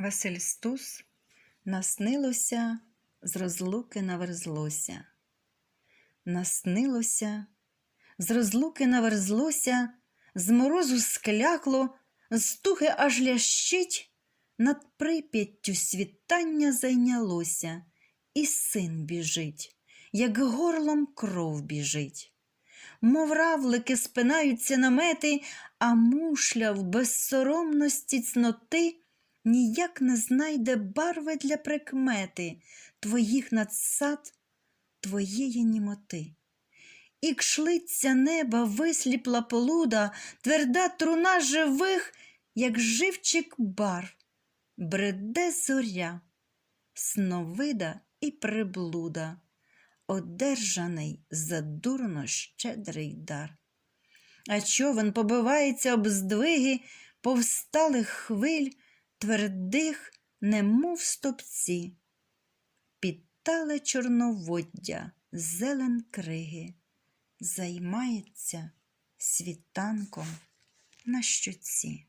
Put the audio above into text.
Василь Стус наснилося, з розлуки наверзлося. Наснилося, з розлуки наверзлося, з морозу склякло, з тухи аж лящить, над прип'яттю світання зайнялося, і син біжить, як горлом кров біжить. Мов равлики спинаються намети, а мушля в безсоромності цноти ніяк не знайде барви для прикмети твоїх надсад, твоєї німоти. І кшлиця неба висліпла полуда, тверда труна живих, як живчик бар, бреде зоря, сновида і приблуда, одержаний за дурно щедрий дар. А човен побивається об здвиги повсталих хвиль, твердих, немов стопці. Підтале чорноводдя, зелен криги, займається світанком на щоці.